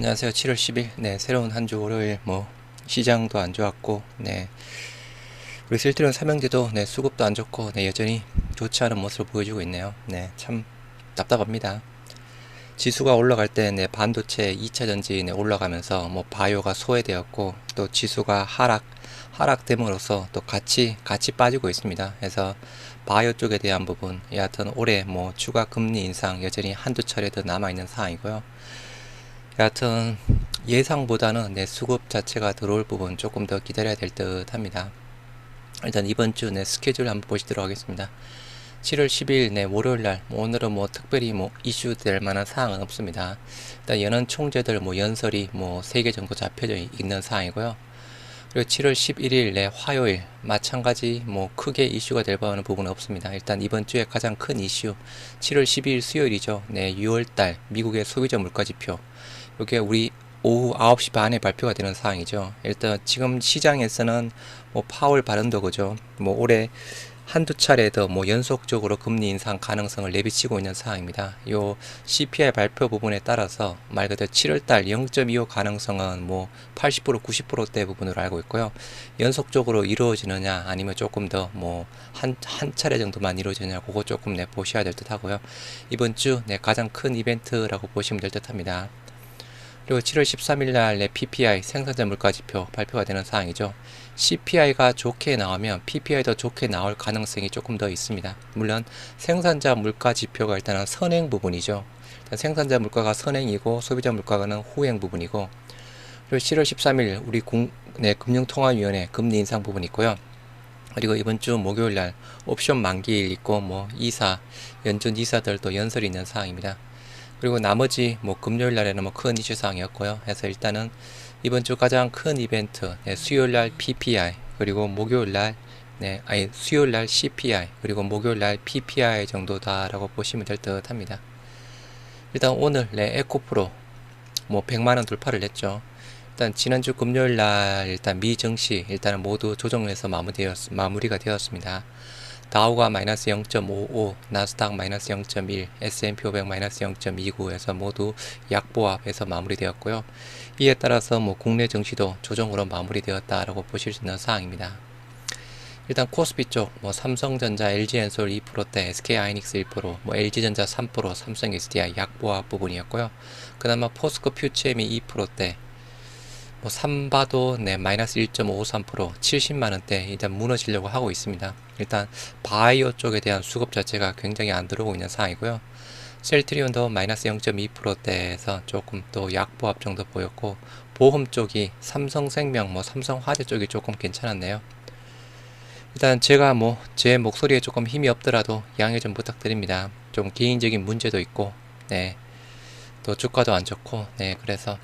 안녕하세요. 7월 10일. 네, 새로운 한 주 월요일 뭐 시장도 안 좋았고, 네. 우리 실트론 삼형제도 네, 수급도 안 좋고, 네, 여전히 좋지 않은 모습을 보여주고 있네요. 네, 참 답답합니다. 지수가 올라갈 때 네, 반도체 2차 전지 네, 올라가면서 뭐 바이오가 소외되었고 또 지수가 하락 하락됨으로써 또 같이 같이 빠지고 있습니다. 그래서 바이오 쪽에 대한 부분 여하튼 올해 뭐 추가 금리 인상 여전히 한두 차례 더 남아 있는 상황이고요. 여하튼 예상보다는 내 수급 자체가 들어올 부분 조금 더 기다려야 될 듯 합니다. 일단 이번 주 내 스케줄 한번 보시도록 하겠습니다. 7월 10일 내 월요일 날뭐 오늘은 뭐 특별히 뭐 이슈 될 만한 사항은 없습니다. 일단 연은 총재들 뭐 연설이 뭐 3개 정도 잡혀져 있는 사항이고요. 그리고 7월 11일 내 화요일 마찬가지 뭐 크게 이슈가 될 만한 부분은 없습니다. 일단 이번 주에 가장 큰 이슈 7월 12일 수요일이죠. 네, 6월 달 미국의 소비자 물가 지표 이게 우리 오후 9시 반에 발표가 되는 사항이죠. 일단 지금 시장에서는 뭐 파월 발언도 그죠. 뭐 올해 한두 차례 더 뭐 연속적으로 금리 인상 가능성을 내비치고 있는 상황입니다. 요 CPI 발표 부분에 따라서 말 그대로 7월달 0.25 가능성은 뭐 80% 90%대 부분으로 알고 있고요. 연속적으로 이루어지느냐 아니면 조금 더 뭐 한 한 차례 정도만 이루어지느냐 그거 조금 내 보셔야 될 듯하고요. 이번 주내 가장 큰 이벤트라고 보시면 될 듯합니다. 그리고 7월 13일 날내 PPI 생산자 물가 지표 발표가 되는 사항이죠. CPI가 좋게 나오면 PPI도 좋게 나올 가능성이 조금 더 있습니다. 물론 생산자 물가 지표가 일단은 선행 부분이죠. 생산자 물가가 선행이고 소비자 물가는 후행 부분이고 그리고 7월 13일 우리 공, 네, 금융통화위원회 금리 인상 부분 있고요. 그리고 이번 주 목요일 날 옵션 만기일 있고 뭐 이사 연준 이사들도 연설이 있는 사항입니다. 그리고 나머지 뭐 금요일 날에는 뭐 큰 이슈 사항이었고요. 해서 일단은 이번 주 가장 큰 이벤트 네, 수요일 날 PPI 그리고 목요일 날 네, 아니 수요일 날 CPI 그리고 목요일 날 PPI 정도다라고 보시면 될 듯합니다. 일단 오늘 네, 에코프로 뭐 100만 원 돌파를 했죠. 일단 지난주 금요일 날 일단 미 증시 일단은 모두 조정해서 마무리되었, 마무리가 되었습니다. 다우가 마이너스 0.55, 나스닥 마이너스 0.1, S&P 500 마이너스 0.29에서 모두 약보합해서 마무리되었고요. 이에 따라서 뭐 국내 증시도 조정으로 마무리되었다라고 보실 수 있는 사항입니다. 일단 코스피 쪽, 뭐 삼성전자, LG엔솔 2%대, SK하이닉스 1%, 뭐 LG전자 3%, 삼성 SDI 약보합 부분이었고요. 그나마 포스코 퓨처엠이 2%대, 뭐 삼바도 네 마이너스 1.53% 70만 원대 일단 무너지려고 하고 있습니다. 일단 바이오 쪽에 대한 수급 자체가 굉장히 안 들어오고 있는 상황이고요. 셀트리온도 마이너스 0.2%대에서 조금 또 약보합 정도 보였고 보험 쪽이 삼성생명 뭐 삼성화재 쪽이 조금 괜찮았네요. 일단 제가 뭐 제 목소리에 조금 힘이 없더라도 양해 좀 부탁드립니다. 좀 개인적인 문제도 있고 네. 또 주가도 안 좋고 네 그래서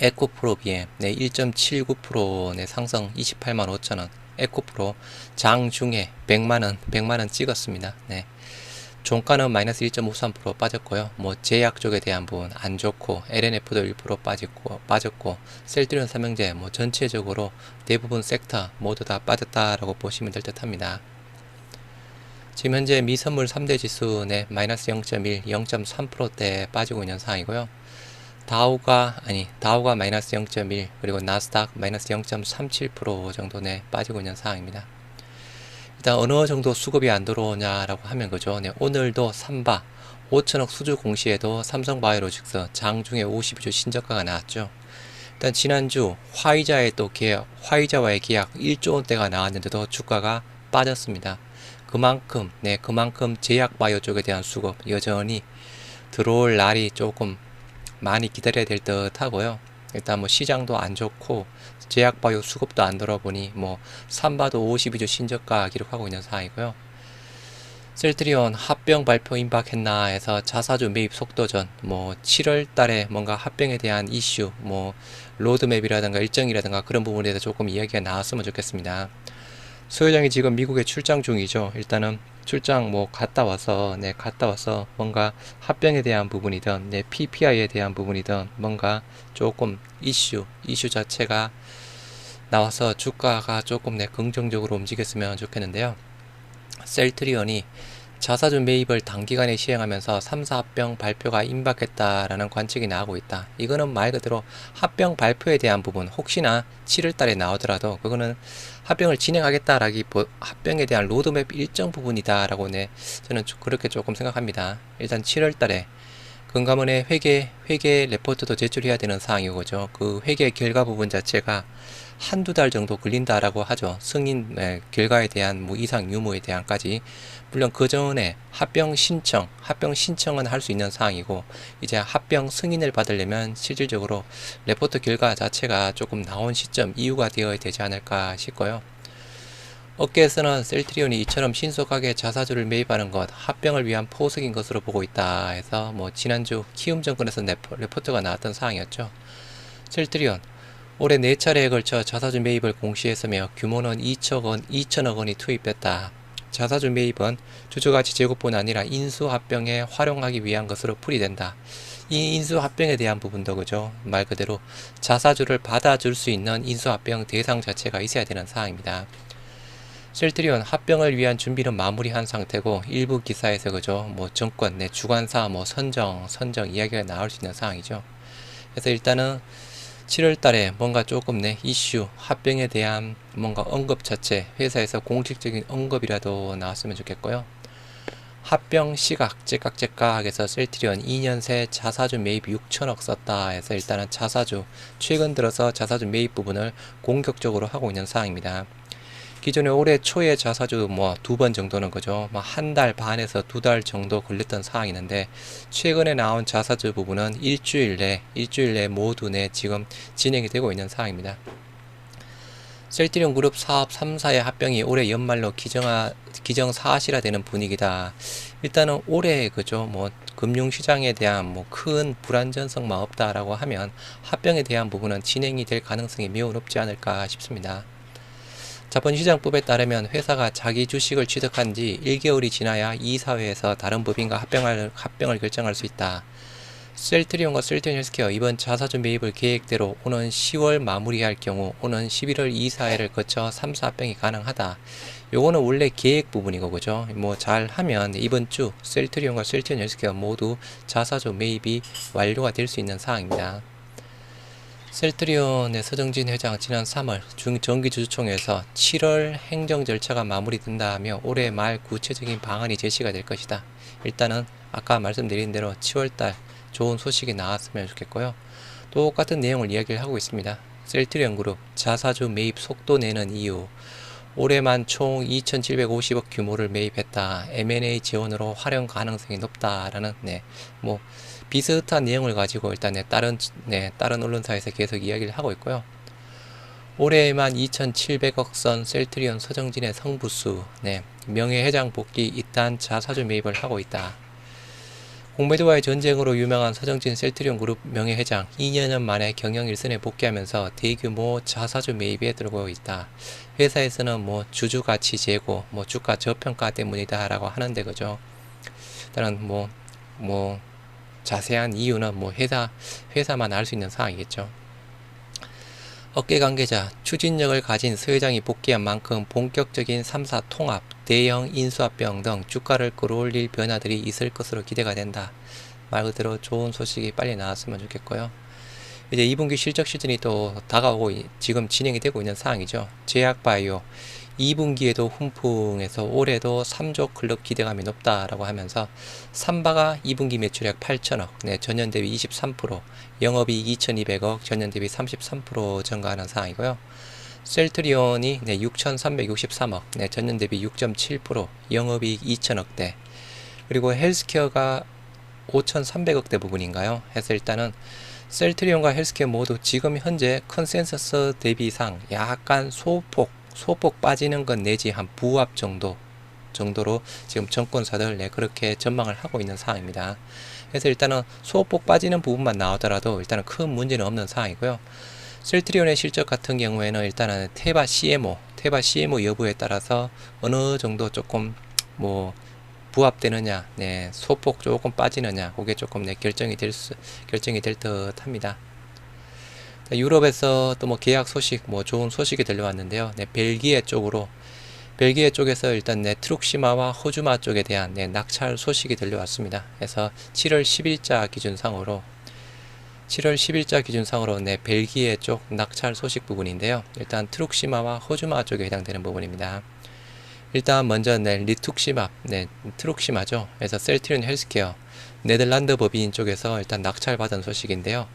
에코프로 BM 네, 1.79% 네, 상승 28만 5천원 에코프로 장중에 100만원 100만원 찍었습니다 네. 종가는 마이너스 1.53% 빠졌고요. 뭐 제약 쪽에 대한 부분 안 좋고 LNF도 1% 빠졌고 빠졌고 셀트리온 삼형제 뭐 전체적으로 대부분 섹터 모두 다 빠졌다라고 보시면 될 듯합니다. 지금 현재 미선물 3대 지수 내 마이너스 0.1, 0.3%대 빠지고 있는 상황이고요. 다우가 아니 다우가 마이너스 0.1 그리고 나스닥 마이너스 0.37% 정도 내 빠지고 있는 상황입니다. 일단 어느 정도 수급이 안 들어오냐라고 하면 그죠. 네, 오늘도 3바 5천억 수주 공시에도 삼성바이오로직스 장중에 52주 신저가가 나왔죠. 일단 지난주 화이자의 또 계약, 화이자와의 계약 1조 원대가 나왔는데도 주가가 빠졌습니다. 그만큼, 네, 그만큼 제약바이오 쪽에 대한 수급 여전히 들어올 날이 조금 많이 기다려야 될 듯 하고요. 일단 뭐 시장도 안 좋고 제약바이오 수급도 안 들어보니 뭐 삼바도 52주 신저가 기록하고 있는 상황이고요. 셀트리온 합병 발표 임박했나 해서 자사주 매입 속도전 뭐 7월 달에 뭔가 합병에 대한 이슈 뭐 로드맵이라든가 일정이라든가 그런 부분에 대해서 조금 이야기가 나왔으면 좋겠습니다. 소회장이 지금 미국에 출장 중이죠. 일단은 출장 뭐 갔다 와서 네 갔다 와서 뭔가 합병에 대한 부분이든 네 PPI에 대한 부분이든 뭔가 조금 이슈 이슈 자체가 나와서 주가가 조금 네 긍정적으로 움직였으면 좋겠는데요. 셀트리온이 자사주 매입을 단기간에 시행하면서 3사 합병 발표가 임박했다라는 관측이 나오고 있다. 이거는 말 그대로 합병 발표에 대한 부분 혹시나 7월 달에 나오더라도 그거는 합병을 진행하겠다라기 합병에 대한 로드맵 일정 부분이다라고 네 저는 그렇게 조금 생각합니다. 일단 7월 달에 금감원의 회계 회계 레포트도 제출해야 되는 사항이고 그죠. 그 회계 결과 부분 자체가 한두 달 정도 걸린다라고 하죠. 승인 네, 결과에 대한 뭐 이상 유무에 대한까지 물론 그 전에 합병 신청, 합병 신청은 할 수 있는 사항이고 이제 합병 승인을 받으려면 실질적으로 레포트 결과 자체가 조금 나온 시점 이유가 되어야 되지 않을까 싶고요. 업계에서는 셀트리온이 이처럼 신속하게 자사주를 매입하는 것 합병을 위한 포석인 것으로 보고 있다 해서 뭐 지난주 키움증권에서 레포트가 나왔던 사항이었죠. 셀트리온 올해 네 차례에 걸쳐 자사주 매입을 공시했으며 규모는 2천 원, 2천억 원이 투입됐다. 자사주 매입은 주주가치 제고뿐 아니라 인수합병에 활용하기 위한 것으로 풀이된다. 이 인수합병에 대한 부분도 그죠. 말 그대로 자사주를 받아줄 수 있는 인수합병 대상 자체가 있어야 되는 사항입니다. 셀트리온 합병을 위한 준비는 마무리한 상태고 일부 기사에서 그죠. 뭐 정권 내 주관사 뭐 선정 선정 이야기가 나올 수 있는 상황이죠. 그래서 일단은 7월 달에 뭔가 조금 내 이슈, 합병에 대한 뭔가 언급 자체, 회사에서 공식적인 언급이라도 나왔으면 좋겠고요. 합병 시각, 째깍째깍해서 셀트리온 2년 새 자사주 매입 6천억 썼다 해서 일단은 자사주, 최근 들어서 자사주 매입 부분을 공격적으로 하고 있는 상황입니다. 기존에 올해 초에 자사주 뭐 두 번 정도는 그죠. 뭐 한 달 반에서 두 달 정도 걸렸던 상황이는데 최근에 나온 자사주 부분은 일주일 내 일주일 내 모두 내 지금 진행이 되고 있는 상황입니다. 셀트리온 그룹 사업 3사의 합병이 올해 연말로 기정화, 기정 사실화되는 분위기다. 일단은 올해 그죠 뭐 금융시장에 대한 뭐 큰 불안전성만 없다라고 하면 합병에 대한 부분은 진행이 될 가능성이 매우 높지 않을까 싶습니다. 자본시장법에 따르면 회사가 자기 주식을 취득한 지 1개월이 지나야 이 사회에서 다른 법인과 합병할, 합병을 결정할 수 있다. 셀트리온과 셀트리온 헬스케어 이번 자사주 매입을 계획대로 오는 10월 마무리할 경우 오는 11월 이사회를 거쳐 3사 합병이 가능하다. 요거는 원래 계획 부분이고 그죠? 뭐 잘하면 이번 주 셀트리온과 셀트리온 헬스케어 모두 자사주 매입이 완료가 될 수 있는 사항입니다. 셀트리온의 서정진 회장 지난 3월 중정기주주총회에서 7월 행정 절차가 마무리된다며 올해 말 구체적인 방안이 제시가 될 것이다. 일단은 아까 말씀드린 대로 7월달 좋은 소식이 나왔으면 좋겠고요. 똑같은 내용을 이야기를 하고 있습니다. 셀트리온 그룹 자사주 매입 속도 내는 이유 올해만 총 2,750억 규모를 매입했다. M&A 지원으로 활용 가능성이 높다라는 네, 뭐 비슷한 내용을 가지고 일단 네, 다른 네, 다른 언론사에서 계속 이야기를 하고 있고요. 올해에만 2,700억 선 셀트리온 서정진의 성부수, 네, 명예회장 복귀 이딴 자사주 매입을 하고 있다. 공매도와의 전쟁으로 유명한 서정진 셀트리온 그룹 명예회장 2년 만에 경영 일선에 복귀하면서 대규모 자사주 매입에 들어가고 있다. 회사에서는 뭐 주주 가치 제고, 뭐 주가 저평가 때문이다라고 하는데 그죠. 일단은 뭐뭐 뭐 자세한 이유는 뭐 회사 회사만 알 수 있는 상황이겠죠. 업계 관계자, 추진력을 가진 서 회장이 복귀한 만큼 본격적인 3사 통합, 대형 인수합병 등 주가를 끌어올릴 변화들이 있을 것으로 기대가 된다. 말 그대로 좋은 소식이 빨리 나왔으면 좋겠고요. 이제 2분기 실적 시즌이 또 다가오고 지금 진행이 되고 있는 상황이죠. 제약바이오 2분기에도 훈풍에서 올해도 3조 클럽 기대감이 높다라고 하면서 삼바가 2분기 매출액 8천억, 네, 전년 대비 23%, 영업이익 2,200억, 전년 대비 33% 증가하는 상황이고요. 셀트리온이 네, 6,363억, 네, 전년 대비 6.7%, 영업이익 2천억대, 그리고 헬스케어가 5,300억대 부분인가요? 해서 일단은 셀트리온과 헬스케어 모두 지금 현재 컨센서스 대비상 약간 소폭 소폭 빠지는 것 내지 한 부합 정도 정도로 지금 정권사들 네, 그렇게 전망을 하고 있는 상황입니다. 그래서 일단은 소폭 빠지는 부분만 나오더라도 일단은 큰 문제는 없는 상황이고요. 셀트리온의 실적 같은 경우에는 일단은 테바 CMO, 테바 CMO 여부에 따라서 어느 정도 조금 뭐 부합되느냐, 네, 소폭 조금 빠지느냐, 그게 조금 네, 결정이 될 수, 결정이 될 듯합니다. 유럽에서 또 뭐 계약 소식, 뭐 좋은 소식이 들려왔는데요. 네, 벨기에 쪽으로 벨기에 쪽에서 일단 네, 트룩시마와 호주마 쪽에 대한 네, 낙찰 소식이 들려왔습니다. 그래서 7월 10일자 기준상으로 7월 10일자 기준상으로 네, 벨기에 쪽 낙찰 소식 부분인데요. 일단 트룩시마와 호주마 쪽에 해당되는 부분입니다. 일단 먼저 네, 리툭시마, 네, 트룩시마죠. 그래서 셀트리온 헬스케어 네덜란드 법인 쪽에서 일단 낙찰받은 소식인데요.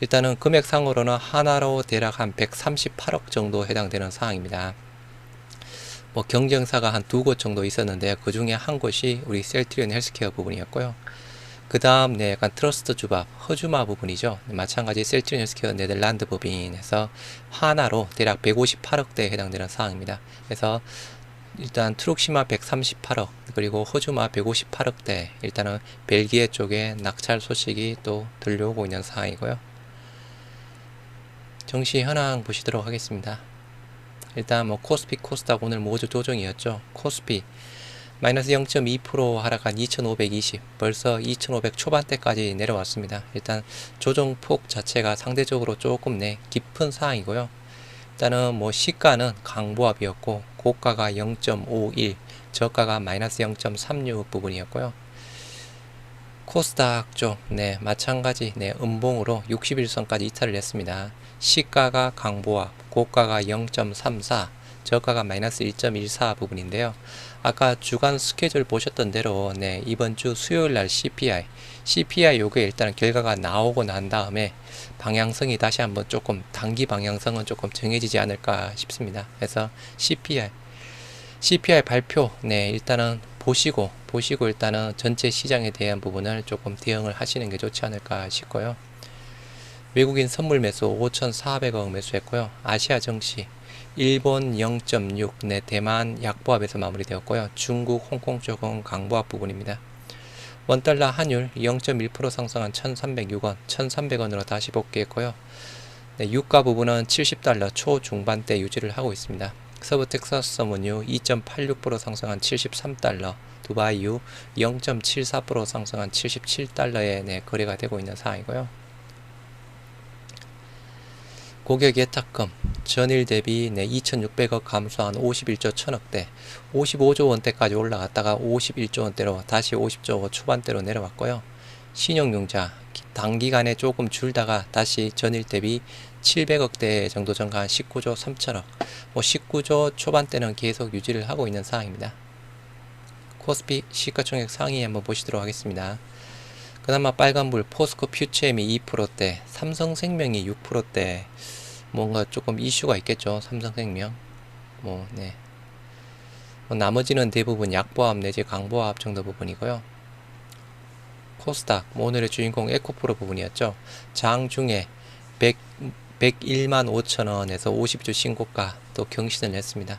일단은 금액상으로는 하나로 대략 한 138억 정도 해당되는 사항입니다. 뭐 경쟁사가 한 두 곳 정도 있었는데 그 중에 한 곳이 우리 셀트리온 헬스케어 부분이었고요. 그 다음 네 약간 트러스트 주밥 허주마 부분이죠. 네, 마찬가지 셀트리온 헬스케어 네덜란드 법인에서 하나로 대략 158억대에 해당되는 사항입니다. 그래서 일단 트룩시마 138억 그리고 호주마 158억대 일단은 벨기에 쪽에 낙찰 소식이 또 들려오고 있는 상황이고요. 정시 현황 보시도록 하겠습니다. 일단 뭐 코스피 코스닥 오늘 모두 조정이었죠. 코스피 마이너스 0.2% 하락한 2520 벌써 2500 초반대까지 내려왔습니다. 일단 조정폭 자체가 상대적으로 조금 네 깊은 상황이고요. 일단은 뭐 시가는 강보합이었고 고가가 0.51 저가가 마이너스 0.36 부분이었고요. 코스닥 쪽, 네, 마찬가지, 네, 음봉으로 61선까지 이탈을 했습니다. 시가가 강보합, 고가가 0.34, 저가가 마이너스 1.14 부분인데요. 아까 주간 스케줄 보셨던 대로, 네, 이번 주 수요일 날 CPI, CPI 요게 일단 결과가 나오고 난 다음에 방향성이 다시 한번 조금 단기 방향성은 조금 정해지지 않을까 싶습니다. 그래서 CPI, CPI 발표, 네, 일단은 보시고 보시고 일단은 전체 시장에 대한 부분을 조금 대응을 하시는 게 좋지 않을까 싶고요. 외국인 선물 매수 5,400억 매수했고요. 아시아 정시 일본 0.6, 네, 대만 약보합에서 마무리되었고요. 중국, 홍콩 쪽은 강보합 부분입니다. 원달러 환율 0.1% 상승한 1,306원, 1,300원으로 다시 복귀했고요. 네, 유가 부분은 70달러 초중반대 유지를 하고 있습니다. 서브 텍사스 서문유 2.86% 상승한 73달러, 두바이유 0.74% 상승한 77달러에 네, 거래가 되고 있는 상황이고요. 고객 예탁금 전일 대비 네, 2,600억 감소한 51조 1천억대, 55조 원대까지 올라갔다가 51조 원대로 다시 50조 원 초반대로 내려왔고요. 신용융자 단기간에 조금 줄다가 다시 전일 대비 700억대 정도 증가한 19조 3천억, 뭐 19조 초반대는 계속 유지를 하고 있는 상황입니다. 코스피 시가총액 상위 한번 보시도록 하겠습니다. 그나마 빨간불 포스코 퓨처엠이 2%대, 삼성생명이 6%대, 뭔가 조금 이슈가 있겠죠. 삼성생명. 뭐, 네. 뭐 나머지는 대부분 약보합 내지 강보합 정도 부분이고요. 코스닥, 뭐 오늘의 주인공 에코프로 부분이었죠. 장중에 100, 101만 5천원에서 50주 신고가 또 경신을 했습니다.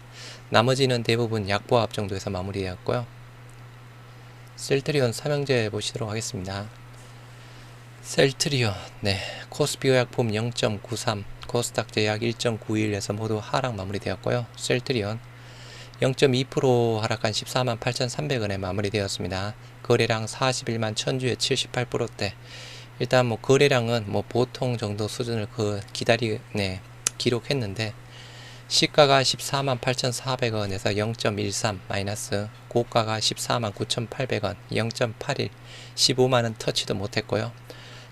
나머지는 대부분 약보합 정도에서 마무리되었고요. 셀트리온 삼형제 보시도록 하겠습니다. 셀트리온, 네, 코스피 의약품 0.93, 코스닥 제약 1.91에서 모두 하락 마무리되었고요. 셀트리온 0.2% 하락한 14만 8,300원에 마무리되었습니다. 거래량 41만 1000주에 78%대. 일단 뭐 거래량은 뭐 보통 정도 수준을 그 기다리 네 기록했는데 시가가 14만 8,400원에서 0.13 마이너스 고가가 14만 9,800원 0.81 15만원 터치도 못했고요.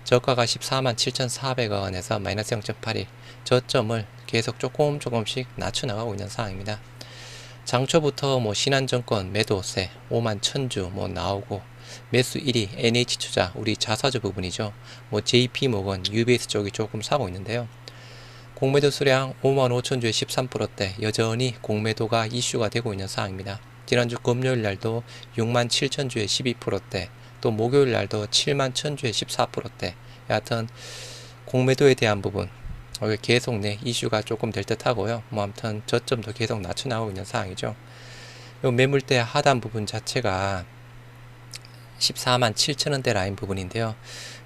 저가가 14만 7,400원에서 마이너스 0.81 저점을 계속 조금 조금씩 낮춰 나가고 있는 상황입니다. 장초부터 뭐 신한증권 매도세 5만 1000주 뭐 나오고 매수 1위 NH투자 우리 자사주 부분이죠. 뭐 JP모건 UBS 쪽이 조금 사고 있는데요. 공매도 수량 5만 5천 주에 13%대 여전히 공매도가 이슈가 되고 있는 상황입니다. 지난주 금요일 날도 6만 7천 주에 12%대 또 목요일 날도 7만 1천 주에 14%대 여하튼 공매도에 대한 부분 어, 계속 네 이슈가 조금 될 듯 하고요. 뭐 아무튼 저점도 계속 낮춰 나오고 있는 상황이죠. 요 매물대 하단 부분 자체가 14만 7천원대 라인 부분인데요.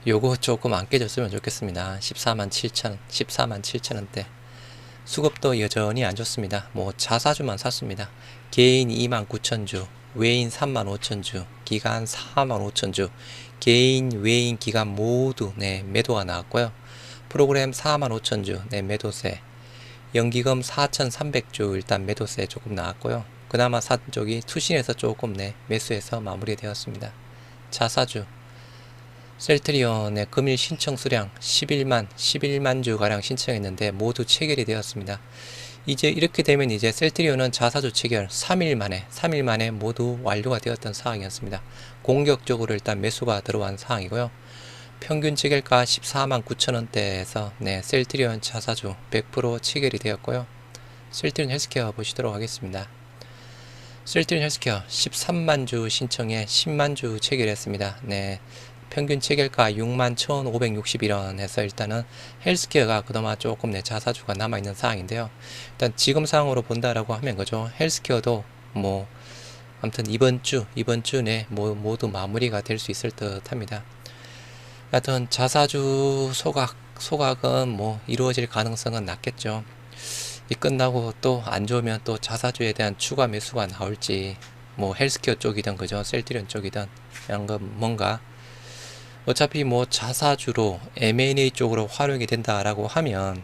요거 조금 안 깨졌으면 좋겠습니다. 14만 7천, 14만 7천원대. 수급도 여전히 안 좋습니다. 뭐 자사주만 샀습니다. 개인 2만 9천주, 외인 3만 5천주, 기간 4만 5천주, 개인, 외인, 기간 모두 네 매도가 나왔고요. 프로그램 4만 5천주 네 매도세, 연기금 4,300주 일단 매도세 조금 나왔고요. 그나마 산 쪽이 투신에서 조금 네, 매수해서 마무리되었습니다. 자사주 셀트리온의 금일 신청 수량 11만 11만 주 가량 신청했는데 모두 체결이 되었습니다. 이제 이렇게 되면 이제 셀트리온은 자사주 체결 3일 만에 3일 만에 모두 완료가 되었던 상황이었습니다. 공격적으로 일단 매수가 들어간 상황이고요. 평균 체결가 14만 9천 원대에서 네, 셀트리온 자사주 100% 체결이 되었고요. 셀트리온 헬스케어 보시도록 하겠습니다. 셀트리온 헬스케어 13만 주 신청에 10만 주 체결했습니다. 네. 평균 체결가 6만 1,561원 해서 일단은 헬스케어가 그나마 조금 내 자사주가 남아있는 상황인데요. 일단 지금 상황으로 본다라고 하면 그죠. 헬스케어도 뭐 아무튼 이번 주 이번 주 내 모두 마무리가 될 수 있을 듯 합니다. 여하튼 자사주 소각 소각은 뭐 이루어질 가능성은 낮겠죠. 이 끝나고 또 안 좋으면 또 자사주에 대한 추가 매수가 나올지 뭐 헬스케어 쪽이든 그죠 셀트리온 쪽이든 거 뭔가 어차피 뭐 자사주로 M&A 쪽으로 활용이 된다라고 하면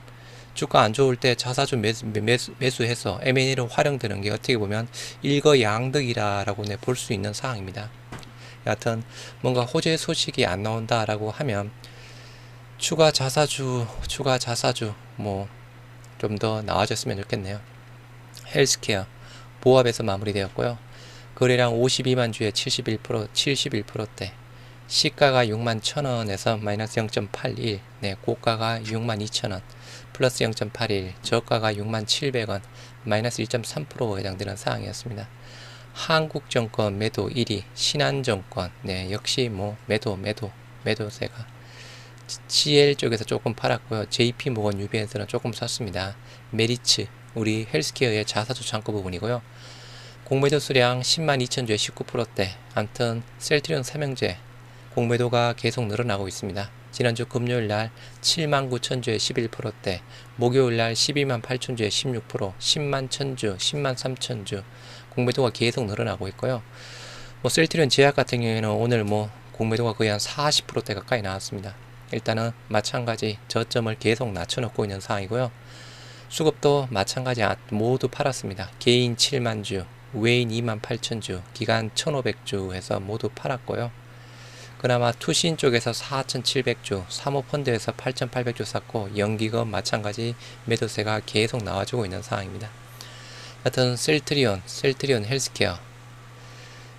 주가 안 좋을 때 자사주 매수, 매수, 매수해서 M&A로 활용되는 게 어떻게 보면 일거양득이라고 볼수 있는 상황입니다. 여하튼 뭔가 호재 소식이 안 나온다라고 하면 추가 자사주, 추가 자사주 뭐 좀 더 나아졌으면 좋겠네요. 헬스케어 보합에서 마무리되었고요. 거래량 52만 주에 71% 71%대 시가가 6만 1천원에서 마이너스 0.81, 네, 고가가 6만 2천원, 플러스 0.81, 저가가 6만 700원, 마이너스 1.3% 해당되는 사항이었습니다. 한국정권 매도 1위, 신한정권, 네, 역시 뭐 매도, 매도, 매도세가 GL 쪽에서 조금 팔았고요. JP모건 UBS는 조금 샀습니다. 메리츠, 우리 헬스케어의 자사주 창고 부분이고요. 공매도 수량 10만 2천주에 19%대, 암튼 셀트리온 삼형제 공매도가 계속 늘어나고 있습니다. 지난주 금요일 날 7만 9천 주에 11%대, 목요일 날 12만 8천 주에 16%, 10만 천주, 10만 3천 주 공매도가 계속 늘어나고 있고요. 뭐 셀트리온 제약 같은 경우에는 오늘 뭐 공매도가 거의 한 40%대 가까이 나왔습니다. 일단은 마찬가지 저점을 계속 낮춰놓고 있는 상황이고요. 수급도 마찬가지 아, 모두 팔았습니다. 개인 7만 주, 외인 2만 8천 주, 기간 1,500주 해서 모두 팔았고요. 그나마 투신 쪽에서 4,700주, 사모펀드에서 8,800주 샀고 연기금 마찬가지 매도세가 계속 나와주고 있는 상황입니다. 하여튼 셀트리온, 셀트리온 헬스케어,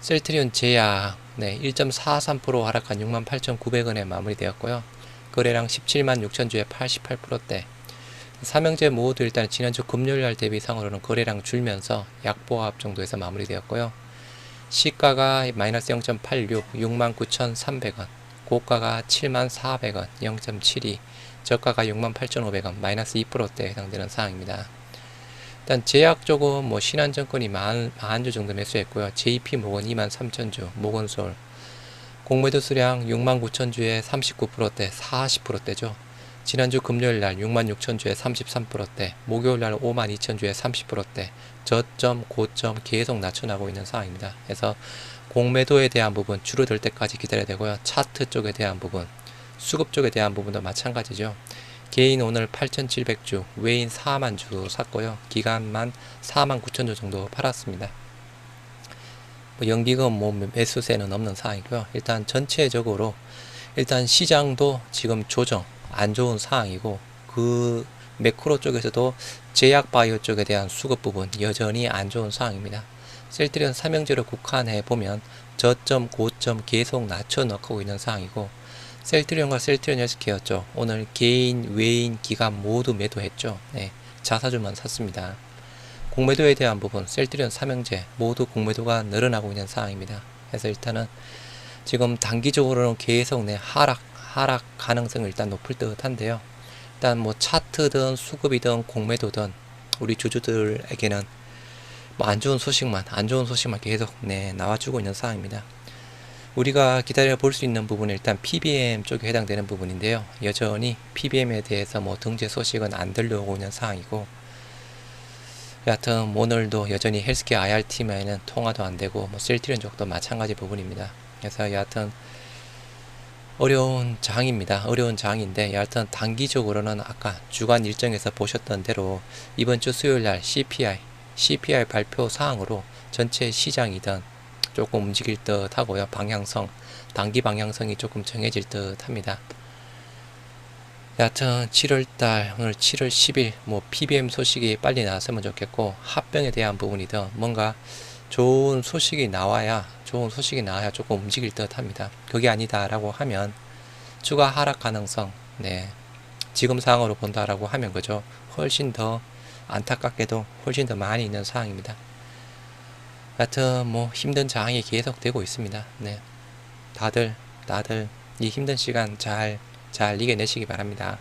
셀트리온 제약 네, 1.43% 하락한 68,900원에 마무리되었고요. 거래량 17만 6천 주에 88%대. 삼형제 모두 일단 지난주 금요일 날 대비 상으로는 거래량 줄면서 약보합 정도에서 마무리되었고요. 시가가 마이너스 0.86, 69,300원, 고가가 7400원, 0.72, 저가가 68,500원, 마이너스 2%대 해당되는 사항입니다. 일단 제약 쪽은 뭐 신한증권이 만, 만주 정도 매수했고요. JP모건 23,000주, 모건솔, 공매도 수량 69,000주에 39%대, 40%대죠. 지난주 금요일 날 6만 6천 주에 33%대, 목요일 날 5만 2천 주에 30%대, 저점, 고점 계속 낮춰나고 있는 상황입니다. 그래서 공매도에 대한 부분 줄어들 때까지 기다려야 되고요. 차트 쪽에 대한 부분, 수급 쪽에 대한 부분도 마찬가지죠. 개인 오늘 8,700주, 외인 4만 주 샀고요. 기간만 4만 9천 주 정도 팔았습니다. 뭐 연기금 뭐 매수세는 없는 상황이고요. 일단 전체적으로 일단 시장도 지금 조정 안 좋은 상황이고 그 매크로 쪽에서도 제약 바이오 쪽에 대한 수급 부분 여전히 안 좋은 상황입니다. 셀트리온 삼형제로 국한해 보면 저점 고점 계속 낮춰 넣고 있는 상황이고 셀트리온과 셀트리온 헬스케어 쪽 오늘 개인 외인 기관 모두 매도했죠. 네, 자사주만 샀습니다. 공매도에 대한 부분 셀트리온 삼형제 모두 공매도가 늘어나고 있는 상황입니다. 그래서 일단은 지금 단기적으로는 계속 내 하락 하락 가능성이 일단 높을 듯 한데요. 일단 뭐 차트든 수급이든 공매도든 우리 주주들에게는 뭐 안 좋은 소식만 안 좋은 소식만 계속 네 나와주고 있는 상황입니다. 우리가 기다려 볼 수 있는 부분은 일단 PBM 쪽에 해당되는 부분인데요. 여전히 PBM에 대해서 뭐 등재 소식은 안 들려오고 있는 상황이고 여하튼 오늘도 여전히 헬스케어 IR팀에는 통화도 안 되고 뭐 셀트리온 쪽도 마찬가지 부분입니다. 그래서 여하튼 어려운 장입니다. 어려운 장인데 여하튼 단기적으로는 아까 주간 일정에서 보셨던 대로 이번 주 수요일 날 CPI CPI 발표 사항으로 전체 시장이든 조금 움직일 듯 하고요. 방향성, 단기 방향성이 조금 정해질 듯 합니다. 여하튼 7월달 오늘 7월 10일 뭐 PBM 소식이 빨리 나왔으면 좋겠고 합병에 대한 부분이든 뭔가 좋은 소식이 나와야 좋은 소식이 나와야 조금 움직일 듯 합니다. 그게 아니다라고 하면 추가 하락 가능성 네 지금 상황으로 본다라고 하면 그죠 훨씬 더 안타깝게도 훨씬 더 많이 있는 상황입니다. 하여튼 뭐 힘든 상황이 계속되고 있습니다. 네 다들 다들 이 힘든 시간 잘 잘 이겨내시기 바랍니다.